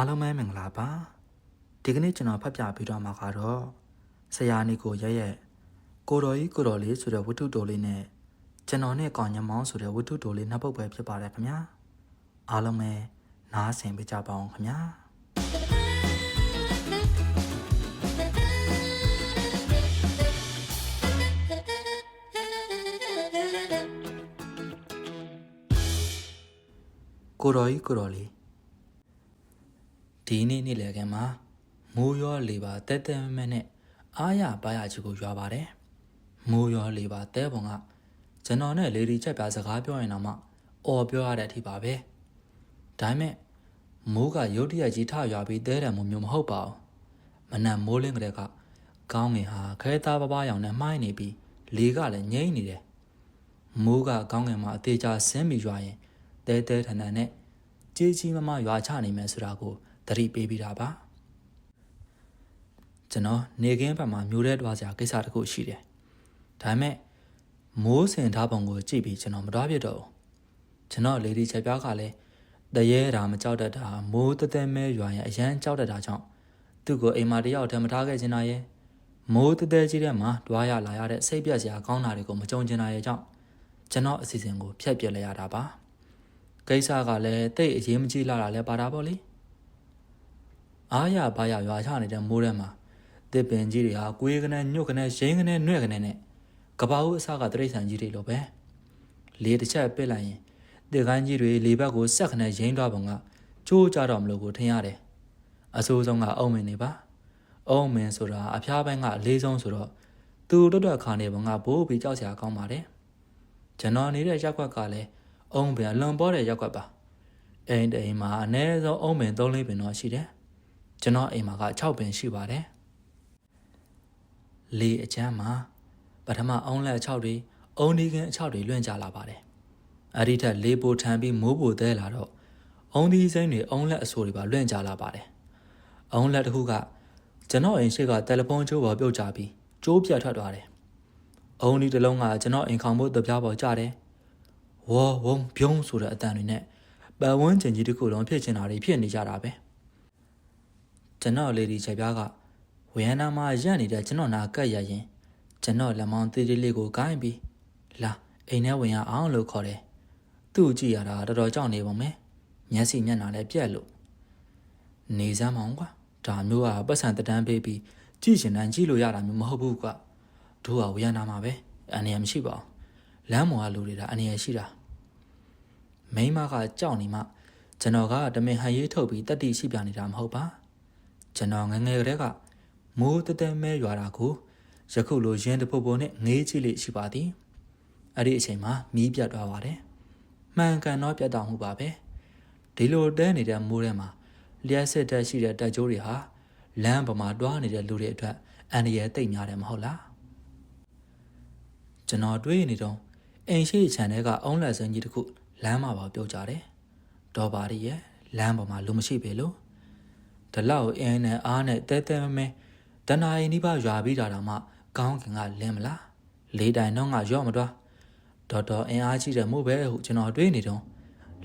အားလုံးပဲမင်္ဂလာပါဒီကနေ့ကျွန်တော်ဖတ်ပြပေးတော့မှာကတော့ဆရာနီကိုရဲ့ရဲ့ကိုတော်ကြီးကိုတော်လေးဆိုတဲ့ဝတ္ထုတိုလေးနဲ့ကျွန်တော်နဲ့ကောင်ညမောင်းဆိုတဲ့ဝတ္ထုတိုလေးနှစ်ပုဒ်ပဲဖြစ်ပါတယ်ခင်ဗျာအားလုံးပဲနားဆင်ပေးကြပါအောင်ခင်ဗျာကိုတော်ကြီးကိုတော်လေး ဒီနေ့နေ့လည်ခင်းမှာမိုးရောလေပါတဲတဲမဲမဲနဲ့အားရပါရချီကိုရွာပါတယ်မိုးရောလေပါတဲပုံကကျွန်တော်နဲ့လေဒီချက်ပြစကားပြောရင်တော့မှအော်ပြောရတဲ့အထိပါပဲဒါပေမဲ့မိုးကရုတ်တရက်ကြီးထရွာပြီးတဲတယ်မျိုးမျိုးမဟုတ်ပါဘူးမနက်မိုးလင်းကလေးကကောင်းငင်ဟာခဲသားပပရောင်နဲ့မှိုင်းနေပြီးလေကလည်းငိမ့်နေတယ်မိုးကကောင်းငင်မှာအသေးချာဆင်းပြီးရွာရင်တဲတဲထန်ထန်နဲ့ကြီးကြီးမမရွာချနိုင်မယ်ဆိုတာကို သတိပေးပြီးတာပါကျွန်တော်နေကင်းဘက်မှာမျိုးရဲတွားစရာကိစ္စတစ်ခုရှိတယ်ဒါပေမဲ့မိုးစင်ထားပုံကိုကြည့်ပြီးကျွန်တော်မတွားပြတော့ဘူးကျွန်တော်လေဒီချက်ပြားကလည်းတရေတာမကြောက်တတ်တာမိုးတသက်မဲရွာရင်အရန်ကြောက်တတ်တာကြောင့်သူ့ကိုအိမ်မှာတယောက်တည်းမထားခဲ့ချင်တာရဲ့မိုးတသက်ကြီးတဲ့မှာတွားရလာရတဲ့စိတ်ပြက်စရာကောင်းတာတွေကိုမကြုံချင်တာရဲ့ကြောင့်ကျွန်တော်အစီအစဉ်ကိုဖျက်ပစ်လိုက်ရတာပါကိစ္စကလည်းတိတ်အရေးမကြီးလာတာလည်းပါတာပေါ့လေ အားရပါရရွာချနေတဲ့မိုးထဲမှာတစ်ပင်ကြီးတွေဟာကွေးကနေညွတ်ကနေရင်းကနေနှွဲ့ကနေနဲ့ကပားဦးအစကတရိษံကြီးတွေလိုပဲလေတစ်ချက်ပစ်လိုက်ရင်တစ်ကိုင်းကြီးတွေလေဘက်ကိုဆက်ခနဲ့ရင်းသွားပုံကကျိုးကြတော့မလို့ကိုထင်ရတယ်အဆိုးဆုံးကအုံမင်နေပါအုံမင်ဆိုတာအဖျားပိုင်းကအလေးဆုံးဆိုတော့သူတွတ်တွတ်ခါနေပုံကဘိုးပြီးကြောက်စရာကောင်းပါတယ်ကျွန်တော်နေတဲ့ရက်ွက်ကလည်းအုံပင်အလွန်ပေါ်တဲ့ရက်ွက်ပါအိမ်တိမ်မှာအနည်းဆုံးအုံမင်၃လေးပင်တော့ရှိတယ် ကျွန်တော်အိမ်မှာက6ပင်ရှိပါတယ်။လေအချမ်းမှာပထမအုံးလက်6တွေအုံးဒီကင်း6တွေလွင့်ကြလာပါတယ်။အဲ့ဒီထက်လေပိုထန်ပြီးမိုးပိုသဲလာတော့အုံးဒီစိမ့်တွေအုံးလက်အဆိုတွေပါလွင့်ကြလာပါတယ်။အုံးလက်တစ်ခုကကျွန်တော်အိမ်ရှိကတယ်လီဖုန်းကြိုးပေါ်ပြုတ်ကြပြီးကြိုးပြတ်ထွက်သွားတယ်။အုံးဒီတစ်လုံးကကျွန်တော်အိမ်ခေါင်ဖို့တပြားပေါ်ကျတယ်။ဝေါ်ဝုံပြုံးဆိုတဲ့အတန်တွေနဲ့ပတ်ဝန်းကျင်ကြီးတစ်ခုလုံးဖြစ်ချင်တာတွေဖြစ်နေကြတာပဲ။ ကျွန်တော်လေဒီချက်ပြားကဝရဏမှာရက်နေတဲ့ကျွန်တော်နာကပ်ရရင်ကျွန်တော်လက်မောင်းသေးသေးလေးကိုကိုင်းပြီးလာအိမ်ထဲဝင်ရအောင်လို့ခေါ်တယ်။သူ့ကြည့်ရတာတော်တော်ကြောက်နေပုံပဲ။မျက်စိမျက်နှာလည်းပြက်လို့နေစမ်းမအောင်ကွာ။ဒါမျိုးကပတ်စံတတန်းပေးပြီးကြည့်ရှင်တန်းကြည့်လို့ရတာမျိုးမဟုတ်ဘူးကွာ။တို့ကဝရဏမှာပဲ။အနေရမရှိပါဘူး။လမ်းမော်ကလူတွေဒါအနေရရှိတာ။မိန်းမကကြောက်နေမှကျွန်တော်ကတမင်ဟန်ရေးထုတ်ပြီးတက်တိရှိပြနေတာမဟုတ်ပါ။ ကျွန်တော်ငယ်ငယ်ကတည်းကမိုးတတဲမဲရွာတာကိုယခုလိုရင်းတပုတ်ပုတ်နဲ့ငေးကြည့်လိရှိပါသည်အဲ့ဒီအချိန်မှာမီးပြတ်သွားပါတယ်မှန်ကန်တော့ပြတ်တောင်မှုပါပဲဒီလိုတဲနေတဲ့မိုးထဲမှာလျှက်စစ်တက်ရှိတဲ့တက်ကြိုးတွေဟာလမ်းပေါ်မှာတွားနေတဲ့လူတွေအတွက်အန္တရာယ်တိတ်များတယ်မဟုတ်လားကျွန်တော်တွေးနေတော့အိမ်ရှိခြံထဲကအုံးလက်စင်းကြီးတစ်ခုလမ်းမှာပါပြုတ်ကြတယ်ဒေါ်ပါရီရဲ့လမ်းပေါ်မှာလူမရှိပေလို့ ဒလောက်အင်းနဲ့အားနဲ့တဲတဲမဲမဲတနာရီနိဗ္ဗာန်ရွာပြီးတာတော့မှကောင်းကင်ကလင်းမလားလေးတိုင်တော့ငါရော့မတွားတော်တော်အင်အားကြီးတယ်မို့ပဲဟုကျွန်တော်တွေးနေတော့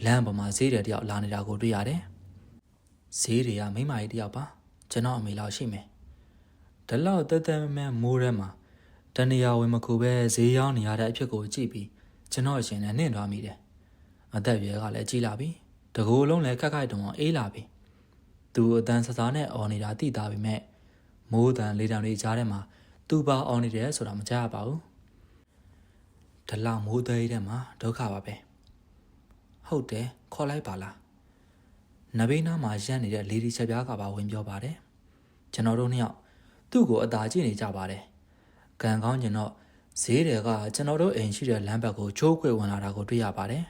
လမ်းပေါ်မှာဈေးတယ်တယောက်လာနေတာကိုတွေ့ရတယ်ဈေးတွေကမိမကြီးတယောက်ပါကျွန်တော်အမေလောက်ရှိမယ်ဒလောက်တဲတဲမဲမဲမိုးထဲမှာတနေရာဝင်မခုပဲဈေးရောက်နေရတဲ့အဖြစ်ကိုကြည့်ပြီးကျွန်တော်ရှင်နဲ့နှင့်သွားမိတယ်အသက်အရွယ်ကလည်းကြီးလာပြီတကူလုံးလည်းခက်ခိုက်တုံအောင်အေးလာပြီ သူအတန်းစစားနဲ့អော်နေတာသိတာပဲမဲ့မိုးတန်လေးတံတွေကြားထဲမှာသူပါអော်နေတယ်ဆိုတာမကြားရပါဘူး။ဒီလောက်မိုးသေးတဲ့မှာဒုက္ခပါပဲ။ဟုတ်တယ်ခေါ်လိုက်ပါလား။နဘေးနားမှာရက်နေတဲ့လေဒီချက်ပြားကပါဝင်ပြောပါတယ်။ကျွန်တော်တို့နှစ်ယောက်သူ့ကိုအသာကျင့်နေကြပါတယ်။ကံကောင်းကျင်တော့ဈေးတွေကကျွန်တော်တို့အိမ်ရှိတဲ့လမ်းဘက်ကိုချိုးခွေဝင်လာတာကိုတွေ့ရပါတယ်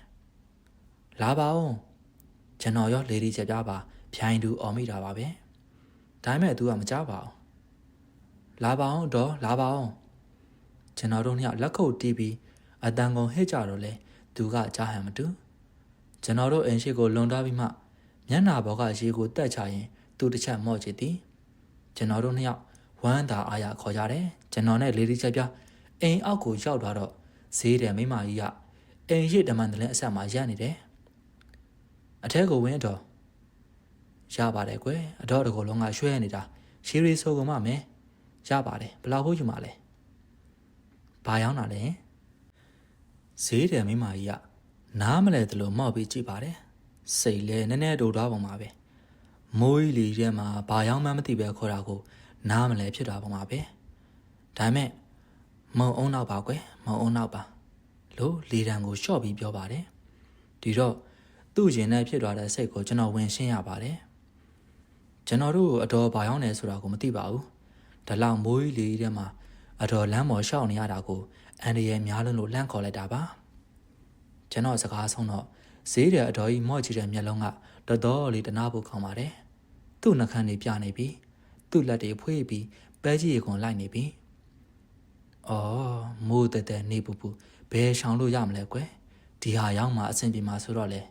။လာပါဦး။ကျွန်တော်ရောလေဒီချက်ပြားပါ ဖြိုင်တူအော်မိတာပါပဲဒါပေမဲ့သူကမကြပါဘူးလာပါအောင်တော့လာပါအောင်ကျွန်တော်တို့နှစ်ယောက်လက်ခုပ်တီးပြီးအတန်ကုန်ဟစ်ကြတော့လဲသူကကြားဟန်မတူကျွန်တော်တို့အိမ်ရှိကိုလွန်သွားပြီးမှမျက်နာဘောကရေကိုတက်ချရင်သူတစ်ချက်မော့ချစ်သည်ကျွန်တော်တို့နှစ်ယောက်ဝမ်းသာအားရခေါ်ကြတယ်ကျွန်တော်နဲ့လေဒီချက်ပြအိမ်အောက်ကိုရောက်သွားတော့ဈေးတယ်မိမကြီးကအိမ်ရှိတမန်တလင်းအဆက်မှာရပ်နေတယ်အထက်ကိုဝင်တော့ ရပါတယ်ကွယ်အတော့တကောလုံးကရွှဲနေတာရှီရီဆိုကမှမယ်ရပါတယ်ဘယ်လောက်ဖို့ယူမှာလဲဘာရောက်တာလဲဈေးတယ်မိမကြီးကနားမလဲတယ်လို့မောက်ပြီးကြည့်ပါတယ်စိတ်လဲနည်းနည်းတူသွားပုံပါပဲမိုးကြီးလီထဲမှာဘာရောက်မှမသိပဲခေါ်တာကို နားမလဲဖြစ်တာပုံပါပဲဒါမဲ့မုံအောင်နောက်ပါကွယ်မုံအောင်နောက်ပါလို့လေတံကိုရှော့ပြီးပြောပါတယ်ဒီတော့သူ့ရင်နဲ့ဖြစ်သွားတဲ့စိတ်ကိုကျွန်တော်ဝင်ရှင်းရပါတယ် ကျွန်တော်တို့အတော်ဘာရောက်နေဆိုတာကိုမသိပါဘူးဒါလောက်မိုးကြီးလေးထဲမှာအတော်လမ်းပေါ်ရှောက်နေရတာကိုအန်ဒီရဲ့များလုံးလို့လှမ်းခေါ်လိုက်တာပါကျွန်တော်စကားဆုံးတော့ဈေးတဲ့အတော်ကြီးမော့ကြည့်တဲ့မျက်လုံးကတော်တော်လေးတနာဖို့ခေါင်းပါတယ်သူ့နှခမ်းတွေပြနေပြီသူ့လက်တွေဖွေးပြီးပဲကြီးရေကုန်လိုက်နေပြီအော်မိုးတဲတဲနေပူပူဘယ်ရှောင်လို့ရမလဲကွယ်ဒီဟာရောက်မှအဆင်ပြေမှာဆိုတော့လေ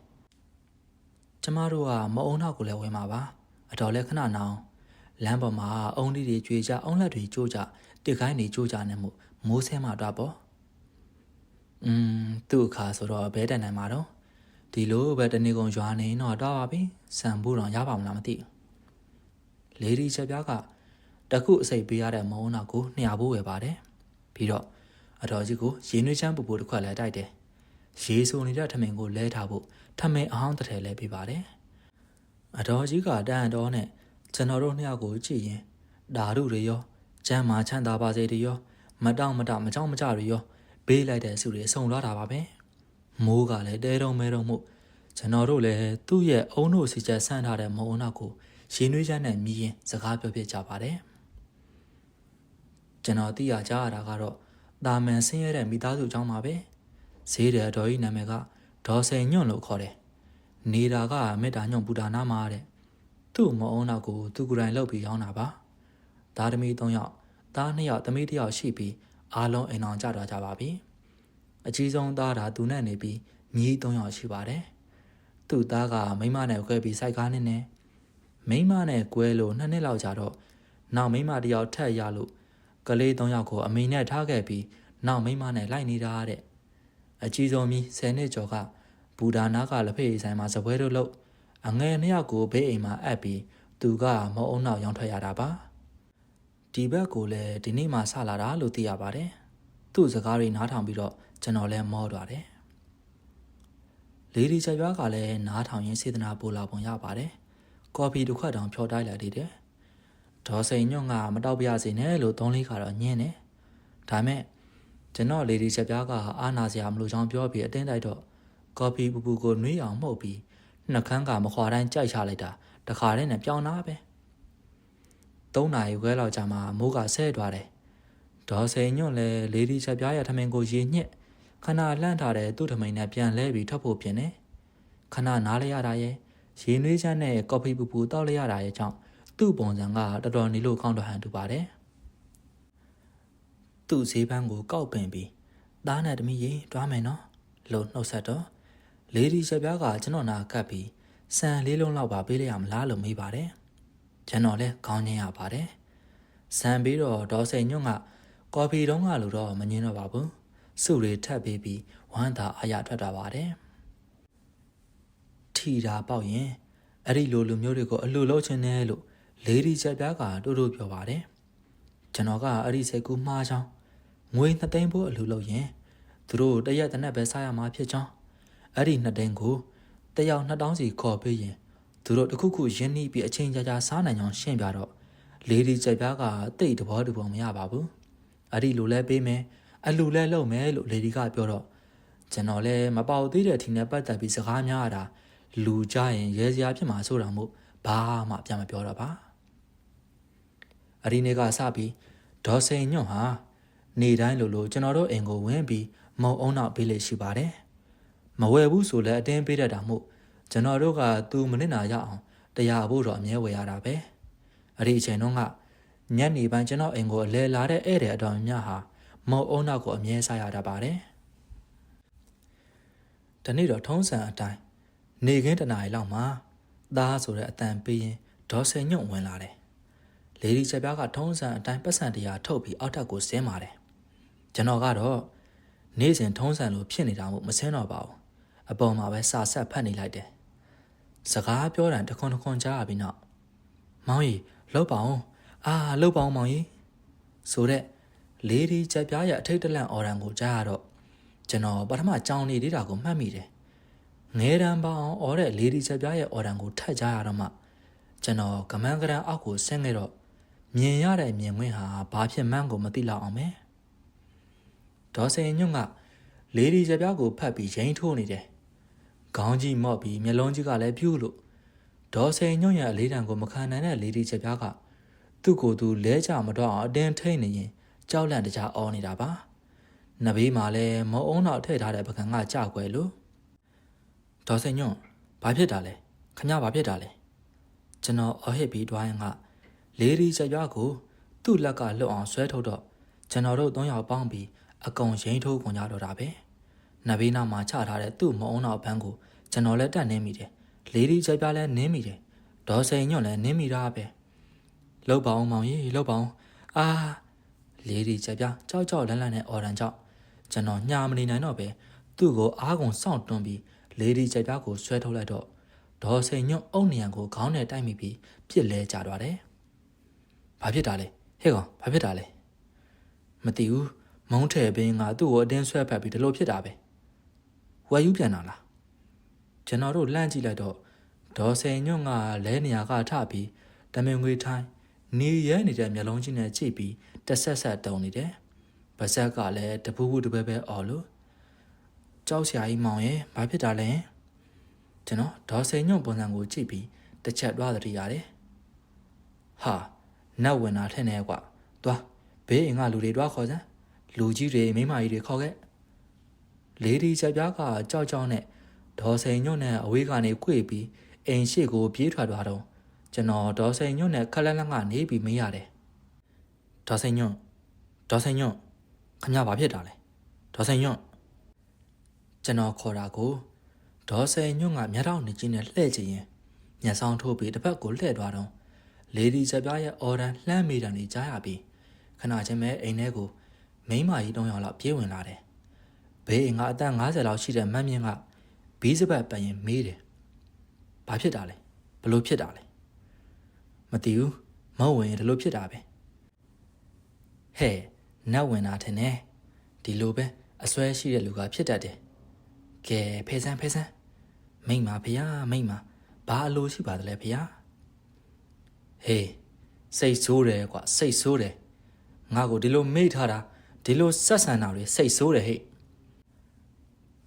ကျမတို့ကမအုံနောက်ကိုလည်းဝင်မှာပါ အတော်လဲခဏနောင်လမ်းပေါ်မှာအုံလေးတွေကြွေကြအုံလက်တွေကျိုးကြတစ်ခိုင်းတွေကျိုးကြနေမှုမိုးဆဲမှတော့ပေါ့อืมသူ့အခါဆိုတော့ဘဲတန်နိုင်မှာတော့ဒီလိုပဲတနေ့ကုန်ရွာနေတော့တော့ပါပြီစံဖို့တော့ရပါမလားမသိဘူးလေဒီချက်ပြားကတခုအစိပ်ပေးရတဲ့မုံနောက်ကိုနှစ်ရဖို့ဝယ်ပါတယ်ပြီးတော့အတော်ကြီးကိုရေနွေးချမ်းပူပူတစ်ခွက်လဲတိုက်တယ်ရေဆိုနေတဲ့ထမင်ကိုလဲထားဖို့ထမင်အဟောင်းတစ်ထည်လဲပေးပါတယ် အတော်ကြီးကတန်တော်နဲ့ကျွန်တော်တို့နှစ်ယောက်ကိုကြည့်ရင်ဓာရုတွေရောကျမ်းမာချမ်းသာပါစေတွေရောမတောင့်မတမကြောက်မကြတွေရောဘေးလိုက်တဲ့စုတွေဆုံလာတာပါပဲမိုးကလည်းတဲတုံမဲတုံမှုကျွန်တော်တို့လည်းသူ့ရဲ့အုံတို့စီချက်ဆန်းထားတဲ့မုံနောက်ကိုရေနွေးချမ်းနဲ့မြည်ရင်စကားပြောပြကြပါတယ်ကျွန်တော်သိရကြရတာကတော့တာမန်ဆင်းရဲတဲ့မိသားစုအကြောင်းပါပဲဈေးတဲ့တော်ကြီးနာမည်ကဒေါ်စိန်ညွန့်လို့ခေါ်တယ် နေတာကမေတ္တာညွန့်ပူတာနာမှာတဲ့သူ့မအုံနောက်ကိုသူကိုယ်တိုင်လှုပ်ပြီးရောင်းတာပါသားသမီး၃ယောက်သား၂ယောက်သမီး၁ယောက်ရှိပြီးအားလုံးအိမ်အောင်ကြတော့ကြပါပြီအကြီးဆုံးသားတာသူနဲ့နေပြီးမြီး၃ယောက်ရှိပါတယ်သူ့သားကမိမနဲ့ခွဲပြီးစိုက်ကားနေနေမိမနဲ့ကွဲလို့နှစ်နှစ်လောက်ကြာတော့နောက်မိမတယောက်ထက်ရလို့ကလေး၃ယောက်ကိုအမိနဲ့ထားခဲ့ပြီးနောက်မိမနဲ့လိုက်နေတာတဲ့အကြီးဆုံးမီး10နှစ်ကျော်က ဘူဒါနာကလက်ဖေးဆိုင်မှာစပွဲတို့လို့အငယ်နှစ်ယောက်ကိုဘေးအိမ်မှာအပ်ပြီးသူကမုံအုံနောက်ရောင်းထွက်ရတာပါဒီဘက်ကိုလည်းဒီနေ့မှဆလာတာလို့သိရပါတယ်သူ့စကားတွေနားထောင်ပြီးတော့ကျွန်တော်လည်းမောသွားတယ်လေဒီချက်ရွားကလည်းနားထောင်ရင်းစေတနာပို့လာပုံရပါတယ်ကော်ဖီတစ်ခွက်တောင်ဖြော်တိုက်လာသေးတယ်ဒေါ်စိန်ညွန့်ကမတောက်ပြစေနဲ့လို့သုံးလေးကတော့ညင်းတယ်ဒါမဲ့ကျွန်တော်လေဒီချက်ပြားကအာနာစရာမလိုချောင်းပြောပြီးအတင်းတိုက်တော့ ကော်ဖီပူပူကိုနှွေးအောင်မှုတ်ပြီးနှကန်းကမခွာတိုင်းကြိုက်ချလိုက်တာတခါတည်းနဲ့ပြောင်းလာပဲ၃နာရီခွဲလောက်ကြာမှမိုးကဆဲသွားတယ်ဒေါ်စိန်ညွန့်လည်းလေဒီချက်ပြားရဲ့ထမင်ကိုရေညှက်ခဏလှန့်ထားတဲ့သူ့ထမိန်နဲ့ပြန်လဲပြီးထွက်ဖို့ပြင်တယ်ခဏနားလိုက်ရတာရဲ့ရေနွေးချမ်းနဲ့ကော်ဖီပူပူတောက်လိုက်ရတာရဲ့ကြောင့်သူ့ပုံစံကတော်တော်နေလို့ကောင်းတော့ဟန်တူပါတယ်သူ့ဈေးပန်းကိုကောက်ပင်ပြီးသားနဲ့တမီးရေတွားမယ်နော်လို့နှုတ်ဆက်တော့ လေဒီချက်ပြားကကျွန်တော်နာကပ်ပြီးစံလေးလုံးလောက်ပါပေးလိုက်ရမလားလို့မေးပါတယ်ကျွန်တော်လည်းခေါင်းငင်းရပါတယ်စံပြီးတော့ဒေါ်စိန်ညွန့်ကကော်ဖီတုံးကလို့တော့မငင်းတော့ပါဘူးစုတွေထပ်ပေးပြီးဝမ်းသာအားရထွက်တာပါတယ်ထီတာပေါက်ရင်အဲ့ဒီလိုလူမျိုးတွေကိုအလှလို့ချင်းတယ်လို့လေဒီချက်ပြားကတို့တို့ပြောပါတယ်ကျွန်တော်ကအဲ့ဒီစိတ်ကူးမှားချောင်းငွေနှစ်သိန်းဖို့အလှလို့ရင်သူတို့တရက်တနက်ပဲစားရမှာဖြစ်ချောင်း အဲ့ဒီနှစ်သိန်းကိုတယောက်နှစ်တောင်းစီခေါ်ပေးရင်သူတို့တခုခုရင်းနှီးပြီးအချိန်ကြာကြာစားနိုင်အောင်ရှင်းပြတော့လေဒီချက်ပြားကတိတ်တဘောတဘောမရပါဘူးအဲ့ဒီလိုလဲပေးမယ်အလူလဲလုပ်မယ်လို့လေဒီကပြောတော့ကျွန်တော်လည်းမပေါသေးတဲ့အထင်နဲ့ပတ်သက်ပြီးစကားများရတာလူကြရင်ရဲစရာဖြစ်မှာဆိုတာမို့ဘာမှပြန်မပြောတော့ပါအဒီနေ့ကစပြီးဒေါ်စိန်ညွန့်ဟာနေတိုင်းလိုလိုကျွန်တော်တို့အိမ်ကိုဝင်ပြီးမုံအုံနောက်ပေးလေရှိပါတယ် မဝယ်ဘူးဆိုလည်းအတင်းပေးတတ်တာမို့ကျွန်တော်တို့ကသူမနစ်နာရအောင်တရားဖို့တော့အမြဲဝယ်ရတာပဲအဲ့ဒီအချိန်တုန်းကညနေပိုင်းကျွန်တော်အိမ်ကိုအလဲလာတဲ့ဧည့်သည်အတော်များဟာမုံအုံနောက်ကိုအမြဲစားရတာပါတယ်။ဒီနေ့တော့ထုံးစံအတိုင်းနေခင်းတနားရီလောက်မှာသားဆိုတဲ့အတန်ပေးရင်ဒေါ်ဆယ်ညွန့်ဝင်လာတယ်။လေဒီချက်ပြားကထုံးစံအတိုင်းပတ်စံတရားထုတ်ပြီးအောက်ထပ်ကိုဆင်းပါတယ်။ကျွန်တော်ကတော့နေ့စဉ်ထုံးစံလိုဖြစ်နေတာမို့မဆင်းတော့ပါဘူး။ အပေါ်မှာပဲစာဆက်ဖတ်နေလိုက်တယ်။စကားပြောတယ်တခွန်းတခွန်းကြားရပြီးနောက်မောင်ကြီးလှုပ်ပါအောင်အာလှုပ်ပါအောင်မောင်ကြီးဆိုတဲ့လေးဒီချက်ပြားရဲ့အထိတ်တလန့်အော်ရန်ကိုကြားရတော့ကျွန်တော်ပထမကြောင်နေသေးတာကိုမှတ်မိတယ်ငဲတန်းပေါအောင်အော်တဲ့လေးဒီချက်ပြားရဲ့အော်ရန်ကိုထပ်ကြားရတော့မှကျွန်တော်ကမန်းကရန်အောက်ကိုဆင်းခဲ့တော့မြင်ရတဲ့မြင်ကွင်းဟာဘာဖြစ်မှန်းကိုမသိလောက်အောင်ပဲဒေါ်စင်ညွန့်ကလေးဒီချက်ပြားကိုဖတ်ပြီးရင်ထိုးနေတယ် ခေါင်းကြီးမော့ပြီးမျက်လုံးကြီးကလည်းပြူးလို့ဒေါ်စင်ညွန့်ရဲ့အလေးတံကိုမခံနိုင်တဲ့လေးဒီချက်ပြားကသူ့ကိုယ်သူလဲကြမတော့အောင်အတင်းထိန်နေရင်ကြောက်လန့်တကြားအော်နေတာပါနဘေးမှာလည်းမုံအောင်တော့ထည့်ထားတဲ့ပကံကကြောက်ွယ်လို့ဒေါ်စင်ညွန့်ဘာဖြစ်တာလဲခမဘာဖြစ်တာလဲကျွန်တော်အဟစ်ပြီးတွားရင်ကလေးဒီချက်ပြားကိုသူ့လက်ကလွတ်အောင်ဆွဲထုတ်တော့ကျွန်တော်တို့သုံးယောက်ပေါင်းပြီးအကုန်ရင်ထိုးကုန်ကြတော့တာပဲ နဘေးနာမှာချထားတဲ့သူ့မုံအောင်တော့ဘန်းကိုကျွန်တော်လည်းတက်နေမိတယ်လေးဒီချက်ပြားလည်းနင်းမိတယ်ဒေါ်စင်ညွန့်လည်းနင်းမိတာပဲလှုပ်ပါအောင်မောင်ကြီးလှုပ်ပါအောင်အာလေးဒီချက်ပြကြောက်ကြောက်လန့်လန့်နဲ့အော်ရန်ကြောက်ကျွန်တော်ညာမနေနိုင်တော့ပဲသူ့ကိုအားကုန်စောင့်တွန်းပြီးလေးဒီချက်ပြကိုဆွဲထုတ်လိုက်တော့ဒေါ်စိန်ညွန့်အုံနေရန်ကိုခေါင်းနဲ့တိုက်မိပြီးပြစ်လဲကြသွားတယ်။ဘာဖြစ်တာလဲဟဲ့ကောင်ဘာဖြစ်တာလဲမသိဘူးမုန်းထဲပင်ကသူ့ကိုအတင်းဆွဲဖက်ပြီးဒီလိုဖြစ်တာပဲ ဝယ်ယူပြန်လာလားကျွန်တော်တို့လှမ်းကြည့်လိုက်တော့ဒေါ်စိန်ညွန့်ကလဲနေရာကထပြီးတမင်ငွေထိုင်းနေရဲနေတဲ့မျက်လုံးကြီးနဲ့ကြည့်ပြီးတဆက်ဆက်တုံနေတယ်။ဗဇက်ကလည်းတပူးပူတပဲပဲအော်လို့ကြောက်စရာကြီးမောင်ရဲ့ဘာဖြစ်တာလဲ။ကျွန်တော်ဒေါ်စိန်ညွန့်ပုံစံကိုကြည့်ပြီးတစ်ချက်တွားသတိရတယ်။ဟာနတ်ဝင်တာထက်နေကွာ။သွားဘေးအိမ်ကလူတွေတွားခေါ်စမ်းလူကြီးတွေမိန်းမကြီးတွေခေါ်ခဲ့။ လေဒီချက်ပြားကကြောက်ကြောက်နဲ့ဒေါ်စိန်ညွန့်နဲ့အဝေးကနေကြွေပြီးအိမ်ရှိကိုပြေးထွက်သွားတော့ကျွန်တော်ဒေါ်စိန်ညွန့်နဲ့ခက်လက်လက်ကနေပြီးမေးရတယ်ဒေါ်စိန်ညွန့်ဒေါ်စိန်ညွန့်ခမဘာဖြစ်တာလဲဒေါ်စိန်ညွန့်ကျွန်တော်ခေါ်တာကိုဒေါ်စိန်ညွန့်ကမျက်ထောင်နေချင်းနဲ့လှည့်ချင်ရင်ညဆောင်ထိုးပြီးတစ်ဖက်ကိုလှည့်သွားတော့လေဒီချက်ပြားရဲ့အော်ဒန်လှမ်းမိတာနေကြားရပြီးခဏချင်းပဲအိမ်ထဲကိုမိန်းမကြီး၃ယောက်လောက်ပြေးဝင်လာတယ် ဘေးအိမ်ကအသက်50လောက်ရှိတဲ့မတ်မြင့်ကဘီးစပတ်ပန်ရင်မေးတယ်ဘာဖြစ်တာလဲဘလို့ဖြစ်တာလဲမသိဘူးမဟုတ်ဝင်ဒီလိုဖြစ်တာပဲဟဲ့နတ်ဝင်တာထင်တယ်ဒီလိုပဲအစွဲရှိတဲ့လူကဖြစ်တတ်တယ်ကဲဖဲဆန်းဖဲဆန်းမိမဖယားမိမဘာအလိုရှိပါသလဲဖယားဟေးစိတ်ဆိုးတယ်ကွာစိတ်ဆိုးတယ်ငါ့ကိုဒီလိုမေ့ထားတာဒီလိုဆက်ဆံတာတွေစိတ်ဆိုးတယ်ဟဲ့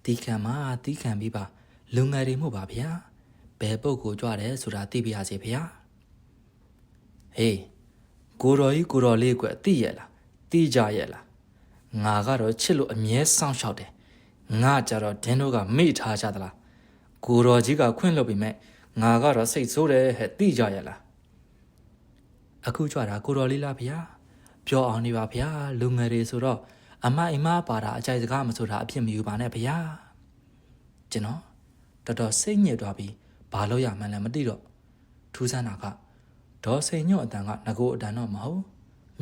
တီးခံမှာတီးခံပြီးပါလူငယ်တွေမှုပါဗျာဘယ်ပုတ်ကိုကြွတယ်ဆိုတာသိပြရစီဗျာဟေးကိုတော်ကြီးကိုတော်လေးကွသိရလားသိကြရလားငါကတော့ချစ်လို့အမြဲစောင့်ရှောက်တယ်ငါကြတော့ဒင်းတို့ကမေ့ထားကြသလားကိုတော်ကြီးကခွင့်လွှတ်ပြီးမဲ့ငါကတော့စိတ်ဆိုးတယ်ဟဲ့သိကြရလားအခုကြွတာကိုတော်လေးလားဗျာပြောအောင်နေပါဗျာလူငယ်တွေဆိုတော့ အမအိမ်မပါတာအကြိုက်စကားမဆိုတာအဖြစ်မယူပါနဲ့ဗျာကျွန်တော်တော်တော်စိတ်ညစ်သွားပြီးဘာလို့ရမှန်းလည်းမသိတော့ထူးဆန်းတာကဒေါ်စိန်ညွန့်အတန်ကငကိုအတန်တော့မဟုတ်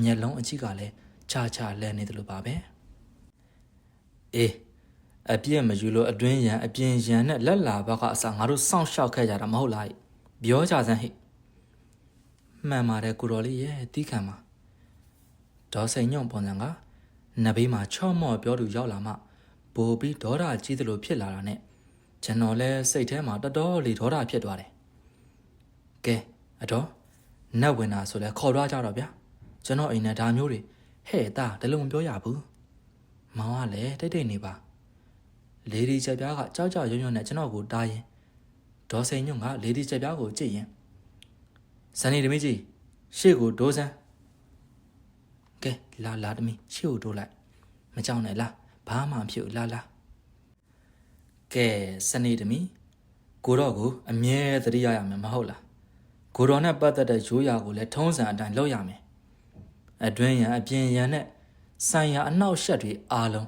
မျက်လုံးအကြည့်ကလည်းချာချာလဲနေတယ်လို့ပါပဲအေးအပြည့်မယူလို့အတွင်းရန်အပြင်းရန်နဲ့လက်လာဘက်ကအစားငါတို့စောင့်ရှောက်ခဲ့ကြတာမဟုတ်လားပြောကြစမ်းဟိမှန်ပါတယ်ကိုတော်လေးရဲ့တီးခံပါဒေါ်စိန်ညွန့်ပုံစံက နဘေးမှာချော့မော့ပြောသူရောက်လာမှဘိုးပြီးဒေါရကြီးသလိုဖြစ်လာတာနဲ့ကျွန်တော်လည်းစိတ်ထဲမှာတော်တော်လေးဒေါရဖြစ်သွားတယ်ကဲအတော်နတ်ဝင်တာဆိုလဲခေါ်သွားကြတော့ဗျာကျွန်တော်အိမ်နဲ့ဒါမျိုးတွေဟဲ့တာဒါလုံးမပြောရဘူးမောင်ကလည်းတိတ်တိတ်နေပါလေဒီချက်ပြားကကြောက်ကြောက်ရွံ့ရွံ့နဲ့ကျွန်တော်ကိုတားရင်ဒေါ်စိန်ညွန့်ကလေဒီချက်ပြားကိုကြည့်ရင်ဇန်နီတမီးကြီးရှေ့ကိုဒိုးစမ်း ကဲလာလာတမီးရှေ့ကိုဒိုးလိုက်မကြောက်နဲ့လားဘာမှမဖြစ်ဘူးလာလာကဲစနေတမီးကိုတော့ကိုအမြဲသတိရရမယ်မဟုတ်လားကိုတော်နဲ့ပတ်သက်တဲ့ရိုးရာကိုလည်းထုံးစံအတိုင်းလုပ်ရမယ်အတွင်းရန်အပြင်ရန်နဲ့ဆိုင်ရာအနှောက်အယှက်တွေအားလုံး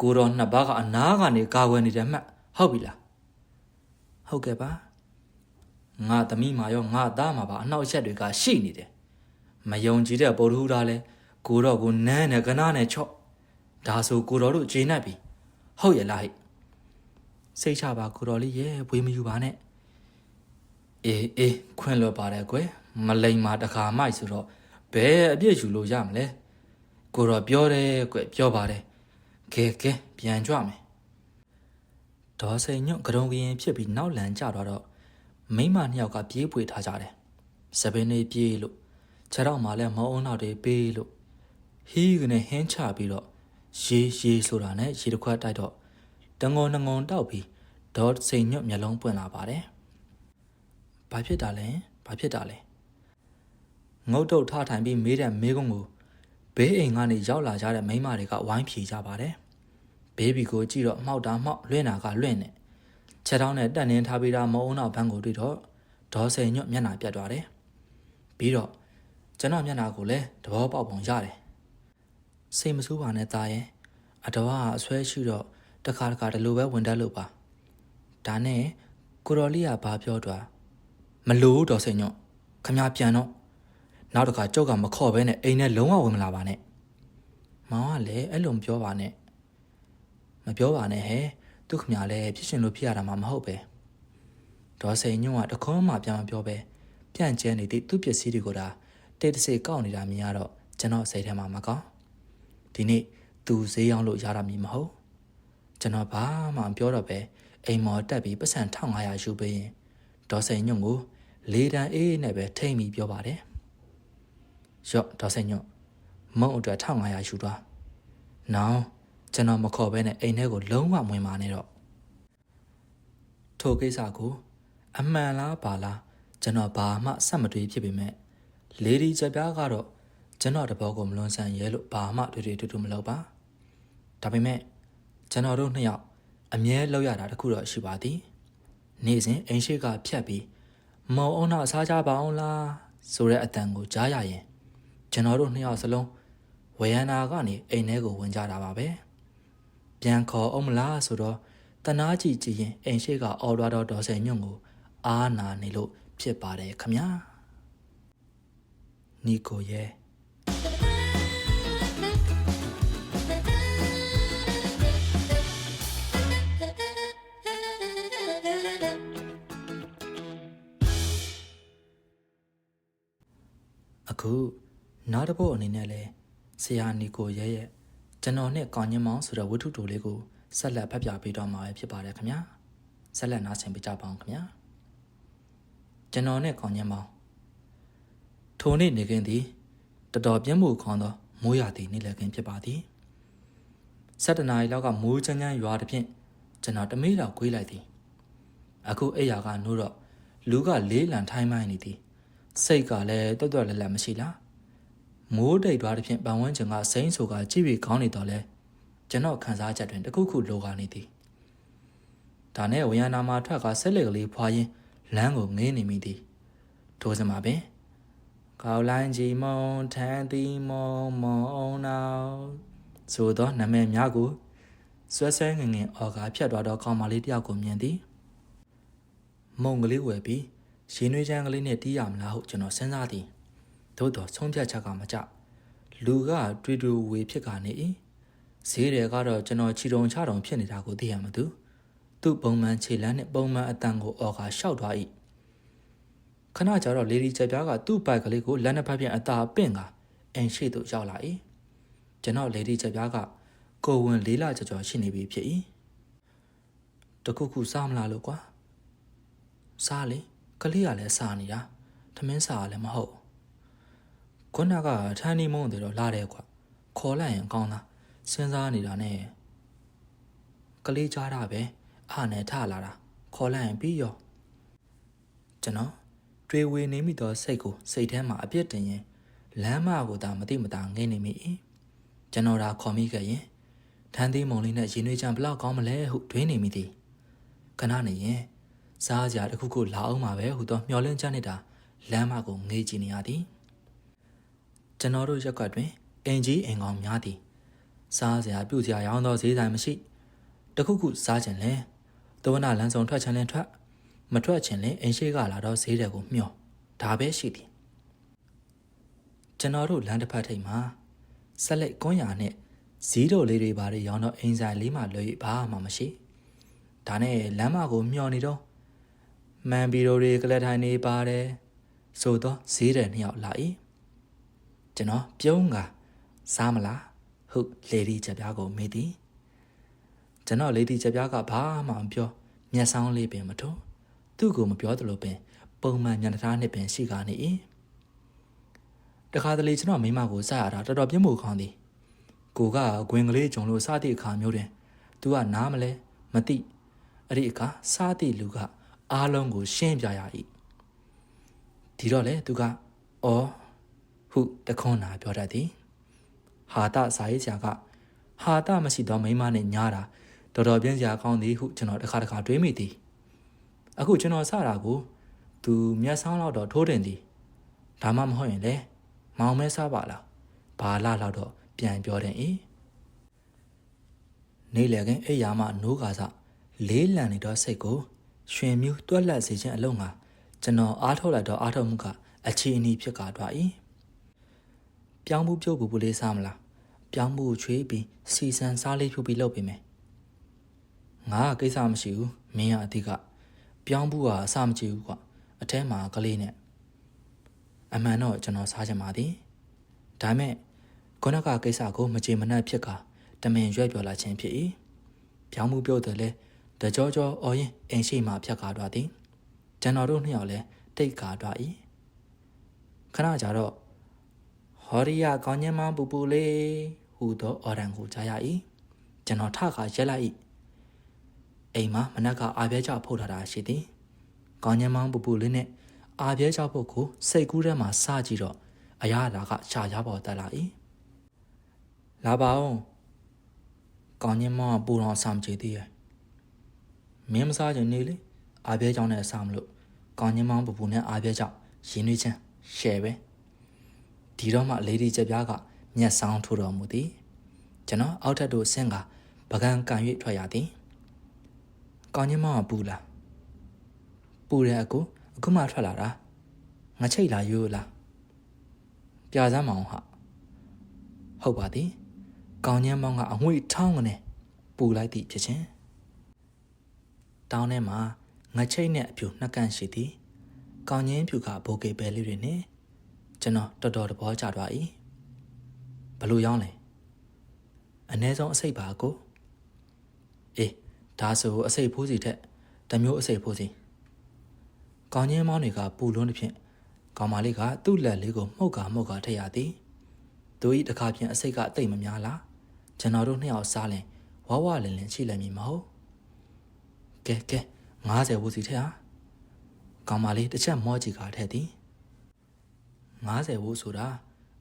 ကိုတော်နှစ်ပါးကအနားကနေကာကွယ်နေတယ်မှတ်ဟုတ်ပြီလားဟုတ်ကဲ့ပါငါသမီးမာရောငါသားမှာပါအနှောက်အယှက်တွေကရှိနေတယ်မယုံကြည်တဲ့ပုရိဟူသားလဲ ကိုတော်ကိုနန်းနဲ့ကနားနဲ့ချော့ဒါဆိုကိုတော်တို့ဂျေနှက်ပြီဟုတ်ရဲ့လားဟိစိတ်ချပါကိုတော်လေးရဲ့ဝေးမယူပါနဲ့အေးအေးခွင့်လွတ်ပါတယ်ကွယ်မလိမ်မာတခါမိုက်ဆိုတော့ဘယ်အပြစ်ယူလို့ရမလဲကိုတော့ပြောတယ်ကွယ်ပြောပါတယ်ကဲကဲပြန်ကြွမယ်ဒေါ်စိန်ညွန့်ကရုံကရင်ဖြစ်ပြီးနောက်လန်ကျသွားတော့မိန်းမနှစ်ယောက်ကပြေးပွေထားကြတယ်စပင်းလေးပြေးလို့ခြေထောက်မှာလည်းမောင်းအောင်နောက်တွေပေးလို့ ဟီးကနေဟင်းချပြီးတော့ရေရေဆိုတာနဲ့ရေတစ်ခွက်တိုက်တော့တငုံငုံတောက်ပြီးဒေါ်စိန်ညွန့်မျက်လုံးပွင့်လာပါတယ်ဘာဖြစ်တာလဲဘာဖြစ်တာလဲငုတ်တုတ်ထထိုင်ပြီးမေးတဲ့မေးခွန်းကိုဘေးအိမ်ကနေရောက်လာကြတဲ့မိန်းမတွေကဝိုင်းဖြေကြပါတယ်ဘေဘီကိုကြည့်တော့မှောက်တာမှောက်လွင့်တာကလွင့်နေချက်တောင်းနဲ့တက်နင်းထားပြီးသားမအုံနောက်ဘန်းကိုတွေ့တော့ဒေါ်စိန်ညွတ်မျက်နှာပြတ်သွားတယ်ပြီးတော့ကျွန်တော်မျက်နှာကိုလည်းတဘောပေါက်ပုံရတယ် စိတ်မဆိုးပါနဲ့သားရဲ့အတော်ကအဆွဲရှိတော့တခါတခါဒီလိုပဲဝင်တတ်လို့ပါဒါနဲ့ကိုတော်လေးကဘာပြောတော့မလို့ဒေါ်စိန်ညွတ်ခမပြန်တော့နောက်တစ်ခါကြောက်ကမခေါ်ဘဲနဲ့အိမ်နဲ့လုံးဝဝင်မလာပါနဲ့မောင်ကလည်းအဲ့လိုမပြောပါနဲ့မပြောပါနဲ့ဟဲ့သူခမလည်းဖြစ်ရှင်လို့ဖြစ်ရတာမှမဟုတ်ပဲဒေါ်စိန်ညွန့်ကတခွန်းမှပြန်မပြောပဲပြန့်ကျဲနေသည့်သူ့ပစ္စည်းတွေကိုဒါတိတ်တဆိတ်ကောက်နေတာမြင်ရတော့ကျွန်တော်စိတ်ထဲမှာမကောင်း ဒီနေ့သူဈေးရောက်လို့ရတာမည်မဟုတ်ကျွန်တော်ဘာမှမပြောတော့ပဲအိမ်မော်တက်ပြီးပတ်စံ1500ယူပေးရင်ဒေါ်စိန်ညွန့်ကိုလေးတန်းအေးနဲ့ပဲထိမ့်ပြီးပြောပါတယ်ရော့ဒေါ်စိန်ညွန့်မုံအတွက်1500ယူသွားနောင်ကျွန်တော်မခေါ်ဘဲနဲ့အိမ်ထဲကိုလုံးဝဝင်มาနေတော့ထိုကိစ္စကိုအမှန်လားပါလားကျွန်တော်ဘာမှစက်မတွေးဖြစ်ပေမဲ့လေဒီချက်ပြားကတော့ ကျွန်တော်တဘောကိုမလွန်ဆန်ရဲလို့ဘာမှတွေ့တွေ့တူတူမလုပ်ပါဒါပေမဲ့ကျွန်တော်တို့နှစ်ယောက်အမြဲလောက်ရတာတခုတော့ရှိပါသည်နေ့စဉ်အိမ်ရှိကဖြတ်ပြီးမောင်အောင်နောက်စားကြပါအောင်လားဆိုတဲ့အတန်ကိုကြားရရင်ကျွန်တော်တို့နှစ်ယောက်စလုံးဝေယန္နာကနေအိမ်ထဲကိုဝင်ကြတာပါပဲပြန်ခေါ်အောင်မလားဆိုတော့တနာကြည့်ကြည့်ရင်အိမ်ရှိကအော်တော်တော်ဒေါ်ဆယ်ညွန့်ကိုအားနာနေလို့ဖြစ်ပါတယ်ခမညာနီကိုရဲ့ အခုနောက်တစ်ပုတ်အနေနဲ့လဲဆရာနီကိုရဲ့ရဲ့ကျွန်တော်နဲ့ကောင်းညင်းမောင်ဆိုတဲ့ဝတ္ထုတိုလေးကိုဆက်လက်ဖတ်ပြပေးတော့မှာဖြစ်ပါတယ်ခင်ဗျာဆက်လက်နားဆင်ပေးကြပါအောင်ခင်ဗျာကျွန်တော်နဲ့ကောင်းညင်းမောင်ထိုနေ့နေခင်းသည် တော်တော်ပြင်းမှုခေါင်းသောမိုးရသည်နေ့လည်ခင်းဖြစ်ပါသည်7တနာရီလောက်ကမိုးချမ်းချမ်းရွာတဲ့ဖြင့်ကျွန်တော်တမေးလောက်ကွေးလိုက်သည် အခုအိယာကနိုးတော့လူကလေးလံထိုင်းမိုင်းနေသည်စိတ်ကလည်းတွတ်တွတ်လက်လက်မရှိလားမိုးတိတ်သွားတဲ့ဖြင့်ပန်ဝန်းကျင်ကစိမ့်ဆိုကကြည့်ပြီးကောင်းနေတော့လဲကျွန်တော်ခံစားချက်တွင်တခုခုလိုကနေသည်ဒါနဲ့ဝရဏမှာထွက်ကဆက်လက်ကလေးဖွာရင်းလမ်းကိုငေးနေမိသည်ထိုစမှာပင် ကောက်လိုင်းကြီးမုံထန်တီမုံမုံနောက်ဆိုသောနာမည်များကိုဆွဲဆွဲငငင်အော်ကာဖြတ်သွားတော့ကောင်းမလေးတယောက်ကိုမြင်သည်မုံကလေးဝယ်ပြီးရင်းနှွေးချမ်းကလေးနဲ့တီးရမလားဟုကျွန်တော်စဉ်းစားသည်သို့တော်ဆုံးဖြတ်ချက်ကမကြလူကတွေ့တွေ့ဝေဖြစ်ကနေ၏ဈေးတယ်ကတော့ကျွန်တော်ခြီတုံချတုံဖြစ်နေတာကိုသိရမှာသူသူ့ပုံမှန်ခြေလန်းနဲ့ပုံမှန်အတန်ကိုအော်ကာရှောက်သွား၏ ခဏကြာတော့လေဒီချက်ပြားကသူ့ဘိုက်ကလေးကိုလက်နှစ်ဖက်ပြန်အသာပင့်ကအင်ရှိသို့ရောက်လာ၏ကျွန်တော်လေဒီချက်ပြားကကိုဝင်လေးလာကြော်ကြော်ရှိနေပြီဖြစ်၏တခုခုစားမလားလို့ကွာစားလေကလေးကလည်းစားနေတာထမင်းစားကလည်းမဟုတ်ခုနကထန်းနီမုံတွေတော့လာတယ်ကွာခေါ်လိုက်ရင်ကောင်းသားစဉ်းစားနေတာနဲ့ကလေးကြားတာပဲအားနဲ့ထလာတာခေါ်လိုက်ရင်ပြီးရောကျွန်တော် တွေးဝေနေမိသောစိတ်ကိုစိတ်ထဲမှာအပြစ်တင်ရင်လမ်းမကိုသာမသိမသာငိမ့်နေမိ၏ကျွန်တော်ဒါခေါ်မိခဲ့ရင်ထန်းသေးမုံလေးနဲ့ရင်နှွေးချမ်းဘလောက်ကောင်းမလဲဟုတွေးနေမိသည်ခဏနေရင်စားကြတစ်ခုခုလာအောင်မှာပဲဟူသောမျောလင်းချနေတာလမ်းမကိုငေးကြည့်နေရသည်ကျွန်တော်တို့ရက်ကတွင်အင်ကြီးအင်ကောင်များသည်စားစရာပြုစရာရောင်းသောဈေးဆိုင်မရှိတခုခုစားခြင်းလဲသဝနာလမ်းဆောင်ထွက်ချင်လဲထွက် မထွက်ချင်လဲအင်ရှိကလာတော့ဈေးတွေကိုမျောဒါပဲရှိသည်ကျွန်တော်တို့လမ်းတစ်ဖက်ထိပ်မှာဆက်လက်ကွန်းရာနဲ့ဇီးတို့လေးတွေပါတွေရောင်းတော့အင်ဆိုင်လေးမှလွှဲဘာမှမရှိဒါနဲ့လမ်းမကိုမျောနေတော့မမန်ဘီရိုတွေကလထိုင်နေပါတယ်ဆိုတော့ဈေးတယ်နှစ်ယောက်လာ၏ကျွန်တော်ပြုံးကစားမလားဟုတ်လေဒီချက်ပြားကိုမေးသည်ကျွန်တော်လေဒီချက်ပြားကဘာမှမပြောမျက်စောင်းလေးပင်မထုံး သူ့ကိုမပြောသလိုပင် ပုံမှန်ညနေသားနှစ်ပင်ရှိကားနေ၏တခါတလေကျွန်တော်မိမကိုစရတာတော်တော်ပြင်းမှုခေါင်းသည်ကိုကဂွင်ကလေးဂျုံလို့စသည့်အခါမျိုးတွင် तू ကနားမလဲမသိအဲ့ဒီအခါစသည့်လူကအားလုံးကိုရှင်းပြရ၏ဒီတော့လေ तू ကအော်ဟုတခွန်းနာပြောတတ်သည်ဟာတစာရေးဆရာကဟာတမရှိသောမိန်းမနဲ့ညားတာတော်တော်ပြင်းစရာကောင်းသည်ဟုကျွန်တော်တစ်ခါတစ်ခါတွေးမိသည် အခုကျွန်တော်စတာကိုသူမျက်စောင်းလောက်တော့ထိုးတင်သည်ဒါမှမဟုတ်ရင်လေမောင်မဲစားပါလားဘာလာလောက်တော့ပြန်ပြောတယ်အေးနေလေခင်အိယာမနိုးကားစလေးလံနေတော့စိတ်ကိုရွှင်မြူးတွက်လက်စေခြင်းအလုံးကကျွန်တော်အားထုတ်လိုက်တော့အားထုတ်မှုကအခြေအနေဖြစ်ကားတော့၏ပြောင်းမှုပြုတ်ဘူးဘူးလေးစားမလားပြောင်းမှုချွေးပြီးစီစံစားလေးဖြုတ်ပြီးလုပ်ပေးမယ်ငါကကိစ္စမရှိဘူးမင်းကအတိက ပြောင်းမှုကအစမကြည့်ဘူးကွာအထဲမှာကလေးနဲ့အမှန်တော့ကျွန်တော်စားချင်ပါသည်ဒါမဲ့ခုနကကိစ္စကိုမကြေမနက်ဖြစ်ကတမင်ရွက်ပြောလာခြင်းဖြစ်၏ပြောင်းမှုပြုတ်တယ်လဲတကြောကြောအော်ရင်အိမ်ရှိမှဖြတ်ကားသွားသည်ကျွန်တော်တို့နှစ်ယောက်လဲတိတ်ကားသွား၏ခဏကြာတော့ဟောရီယာကောင်းညင်းမပူပူလေးဟူသောအော်ရန်ကိုကြားရ၏ကျွန်တော်ထခါရက်လိုက်၏ အိမ်မှာမနက်ကအာပြဲကြောက်ဖုတ်ထားတာရှိသည်ကောင်းညင်းမပူပူလေးနဲ့အာပြဲကြောက်ဖို့ကိုစိတ်ကူးထဲမှာစကြည့်တော့အရာလာကရှာရပေါ်တက်လာ၏လာပါအောင်ကောင်းညင်းမပူတော်ဆမ်ကြည့်သေးရဲ့မင်းမစားချင်နေလေအာပြဲကြောင့်နဲ့ဆမ်လို့ကောင်းညင်းမောင်းပူပူနဲ့အာပြဲကြောင့်ရင်းနှီးချင်းရှယ်ပဲဒီတော့မှလေဒီချက်ပြားကမျက်စောင်းထိုးတော်မူသည်ကျွန်တော်အောက်ထပ်တို့ဆင်းကပကံကန်၍ထွက်ရသည် ကောင်းညင်းမောင်းကပူလားပူတယ်အကူအခုမှထွက်လာတာငါချိတ်လာရိုးလားပြာစမ်းမအောင်ဟာဟုတ်ပါသည်ကောင်းညမ်းမောင်းကအငွေထောင်းကနေပူလိုက်သည့်ဖြစ်ချင်းတောင်းထဲမှာငချိတ်နဲ့အပြူနှစ်ကန်ရှိသည်ကောင်းညင်းဖြူကဘိုကေပဲလေးတွေနဲ့ကျွန်တော်တော်တော်တဘောကျသွား၏ဘလို့ရောင်းလဲအ ਨੇ ဆုံးအစိတ်ပါကိုအေး ဒါဆိုအစိတ်ဖိုးစီထက်တမျိုးအစိတ်ဖိုးစီကောင်းညင်းမောင်းတွေကပူလုံးတစ်ဖြင့်ကောင်မလေးကသူ့လက်လေးကိုမှုတ်ကာမှုတ်ကာထည့်ရသည်သူဤတခါဖြင့်အစိတ်ကအသိမများလားကျွန်တော်တို့နှစ်ယောက်စားလင်ဝဝလင်လင်ချိလည်းမည်မဟုတ်ကဲကဲ90ဘူးစီထက်ဟာကောင်မလေးတစ်ချက်မောကြည့်ကာထည့်သည်90ဘူးဆိုတာ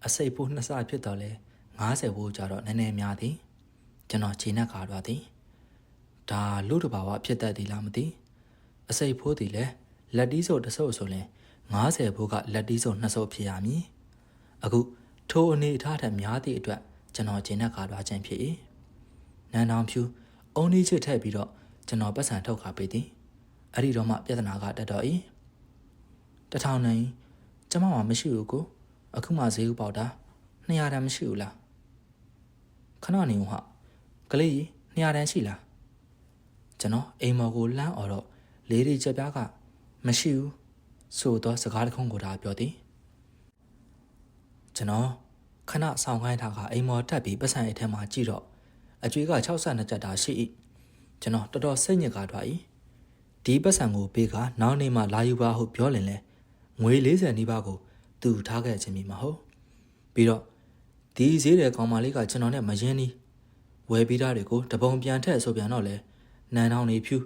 အစိတ်ဖို့နှစ်ဆဖြစ်တော့လဲ90ဘူးကြတော့နည်းနည်းများသည်ကျွန်တော်ခြေနဲ့ကာတော့သည် ဒါလူတဘာဝဖြစ်တတ်သည်လားမသိအစိတ်ဖိုးသည်လဲလက်တီးစုပ်တဆုပ်ဆိုရင်90ဘိုးကလက်တီးစုပ်နှစ်စုပ်ဖြစ်ရမည်အခုထိုအနေအထားထက်များသည့်အတွက်ကျွန်တော်ဂျင်းနဲ့ကာသွားခြင်းဖြစ်၏နန်းတော်ဖြူအုံးလေးချစ်ထည့်ပြီးတော့ကျွန်တော်ပတ်စံထုတ်ခါပေးသည်အဲ့ဒီတော့မှပြဿနာကတက်တော့၏တထောင်နိုင်ကျမမှမရှိဘူးကိုအခုမှဈေးဥပေါက်တာ200တန်းမရှိဘူးလားခဏနေဦးဟာကလေးကြီး200တန်းရှိလား ကျွန်တော်အိမ်မော်ကိုလမ်းអော်တော့လေးရီချက်ပြားကမရှိဘူးဆိုတော့စကားတခုကိုဒါပြောသည်ကျွန်တော်ခဏဆောင်ခိုင်းထားကအိမ်မော်တက်ပြီးပတ်စံအိတ်ထဲမှာကြည့်တော့အကျွေးက62ကျပ်တာရှိ၏ကျွန်တော်တော်တော်စိတ်ညစ်ကားသွား၏ဒီပတ်စံကိုပေးကနောက်နေ့မှလာယူပါဟုပြောလင်လဲငွေ40နီးပါးကိုသူထားခဲ့ခြင်းမီမဟုတ်ပြီးတော့ဒီဈေးတဲ့ကောင်မလေးကကျွန်တော်နဲ့မရင်းနီးဝယ်ပြီးသားတွေကိုတပုံပြန်ထည့်ဆိုပြန်တော့လဲ နန်းထောင်နေဖြူ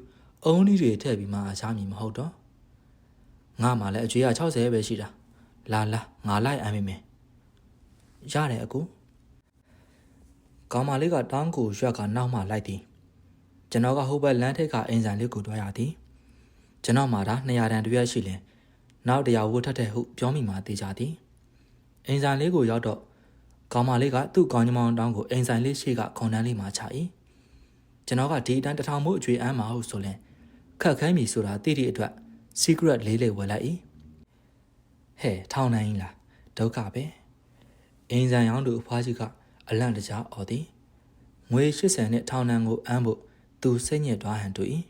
အုံးကြီးတွေထည့်ပြီးမှအားချမီမဟုတ်တော့ငါမှလည်းအကျွေးက60ပဲရှိတာလာလာငါလိုက်အမ်းမိမယ်ရတယ်အကူကောင်မလေးကတောင်းကိုရွက်ကနောက်မှလိုက်သည်ကျွန်တော်ကဟိုဘက်လမ်းထိပ်ကအင်ဆိုင်လေးကိုတွားရသည်ကျွန်တော်မှဒါ200တန်တရွက်ရှိလင်နောက်တရားဝတ်ထက်တဲ့ဟုပြောမိမှသေးကြသည်အင်ဆိုင်လေးကိုရောက်တော့ကောင်မလေးကသူ့ကောင်းညမောင်တောင်းကိုအင်ဆိုင်လေးရှိကခွန်တန်းလေးမှာချ၏ ကျွန်တော်ကဒီအတန်းတထောင်မို့အကျွေးအမ်းမှာဟုတ်ဆိုရင်ခက်ခဲမီဆိုတာတိတိအတွက် secret လေးလေးဝယ်လိုက်၏ဟဲ့ထောင်နိုင်လားဒုက္ခပဲအင်းဆိုင်အောင်သူအဖွားကြီးကအလန့်တကြားအော်သည်ငွေ80နဲ့ထောင်နှံကိုအမ်းဖို့သူစိတ်ညစ်သွားဟန်တူ၏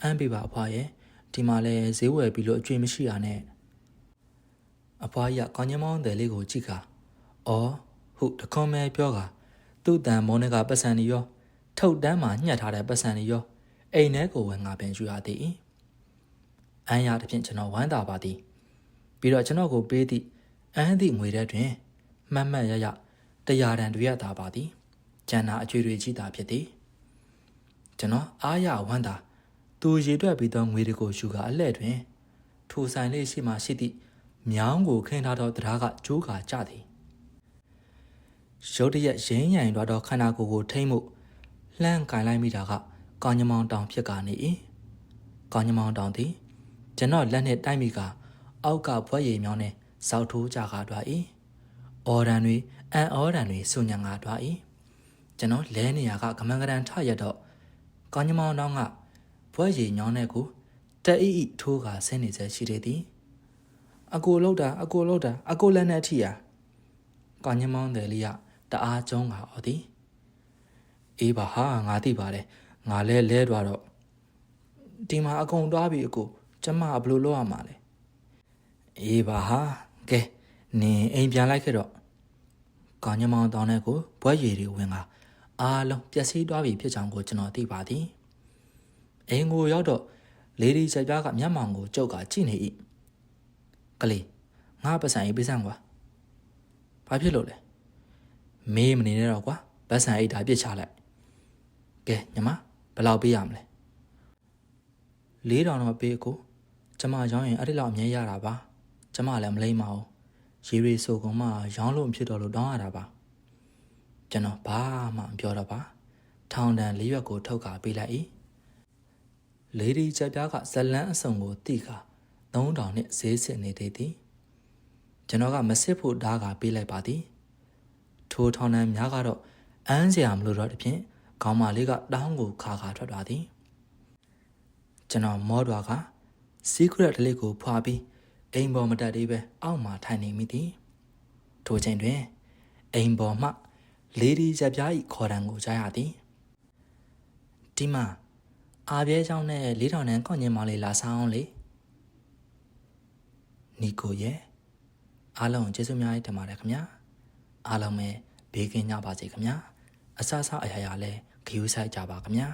အမ်းပြပါအဖွားရဲ့ဒီမှာလဲဈေးဝယ်ပြီးလို့အကျွေးမရှိရနဲ့အဖွားကြီးကကောင်းကြီးမောင်းတယ်လေးကိုကြည့်ခါအော်ဟုတ်တခွန်မဲပြောကသူ့တန်မောင်းကပတ်စံနေရော ထုတ်တန်းမှာညှက်ထားတဲ့ပတ်စံနေရောအိမ်ထဲကိုဝင်ငါပင်ယူရသည်အန်းရတစ်ဖြင့်ကျွန်တော်ဝမ်းသာပါသည်ပြီးတော့ကျွန်တော်ကိုပေးသည့်အန်းသည့်ငွေတဲ့တွင်မှတ်မှတ်ရရတရားတန်တွေရတာပါသည်ကျန်တာအကျွေတွေကြီးတာဖြစ်သည်ကျွန်တော်အားရဝမ်းသာသူရေတွက်ပြီးသောငွေတွေကိုယူကာအလှဲ့တွင် ထိုဆိုင်လေးရှိမှရှိသည့်မြောင်းကိုခင်းထားသောတရားကကျိုးကာကြသည်ရုတ်တရက်ရင်းရန်သွားသောခန္ဓာကိုယ်ကိုထိမ့်မှု လှမ်းကင်လိုက်မိတာကကောင်းညမောင်တောင်ဖြစ်ကနေ၏ကောင်းညမောင်တောင်သည်ကျွန်တော်လက်နှင့်တိုက်မိကအောက်ကဘွက်ရည်မြောင်းနှင့်စောက်ထိုးကြကားတွား၏အော်ရန်တွေအန်အော်ရန်တွေစုညံကားတွား၏ကျွန်တော်လဲနေရကကမန်ကရန်ထရတော့ကောင်းညမောင်တောင်ကဘွက်ရည်ညောင်းတဲ့ကိုတက်အိအိထိုးကဆင်းနေစေရှိသေးသည်အကိုလောက်တာအကိုလောက်တာအကိုလက်နဲ့ထိရကောင်းညမောင်တယ်လေးကတအားကျုံးကအော်သည် အေးပါဟာငါသိပါတယ်ငါလဲလဲသွားတော့ဒီမှာအကုန်သွားပြီအကိုကျမဘယ်လိုလုပ်ရမှာလဲအေးပါဟာကဲနင်အိမ်ပြန်လိုက်ခဲ့တော့ကောင်းညမောင်တောင်းတဲ့ကိုဘွက်ရည်တွေဝင်ကအားလုံးပျက်စီးသွားပြီဖြစ်ကြောင်းကိုကျွန်တော်သိပါသည်အိမ်ကိုရောက်တော့လေဒီချက်ပြားကမျက်မှောင်ကိုကြုတ်ကကြည့်နေ၏ကလေးငါပတ်စံရေးပေးစမ်းကွာဘာဖြစ်လို့လဲမေးမနေနဲ့တော့ကွာပတ်စံအိတ်ဒါပြစ်ချလိုက် ကဲညီမဘယ်လောက်ပေးရမလဲ၄တောင်တော့ပေးကိုကျမရောင်းရင်အဲ့ဒီလောက်အမြဲရတာပါကျမလည်းမလိမ့်ပါဘူးရေရီဆိုကောင်မှရောင်းလို့မဖြစ်တော့လို့တောင်းရတာပါကျွန်တော်ဘာမှမပြောတော့ပါထောင်တန်လေးရွက်ကိုထုတ်ကာပေးလိုက်၏လေဒီချက်ပြားကဇလန်းအစုံကိုတိကာ3000နဲ့ဈေးစစ်နေသေးသည်ကျွန်တော်ကမစစ်ဖို့ဓားကပေးလိုက်ပါသည်ထိုထောင်တန်များကတော့အန်းစရာမလိုတော့တဖြင့် ခေါင်းမလေးကတောင်းကိုခါခါထွက်သွားသည်ကျွန်တော်မောတွာက secret တလေးကိုဖွာပြီးအိမ်ပေါ်မတက်သေးပဲအောက်မှာထိုင်နေမိသည်ထိုချိန်တွင်အိမ်ပေါ်မှ လေဒီဇက်ပြား၏ခေါ်တံကိုကြားရသည်ဒီမှာအာပြဲချောင်းနဲ့လေးထောင်တန်းကောင်းညင်မောင်လေးလာဆောင်အောင်လေနီကိုရဲ့အားလုံးကျေးဇူးများတင်ပါတယ်ခင်ဗျာအားလုံးပဲဘေးကင်းကြပါစေခင်ဗျာအဆအဆအရာရာလဲဂ ယူးဆိုင်ကြပါခင်ဗျာ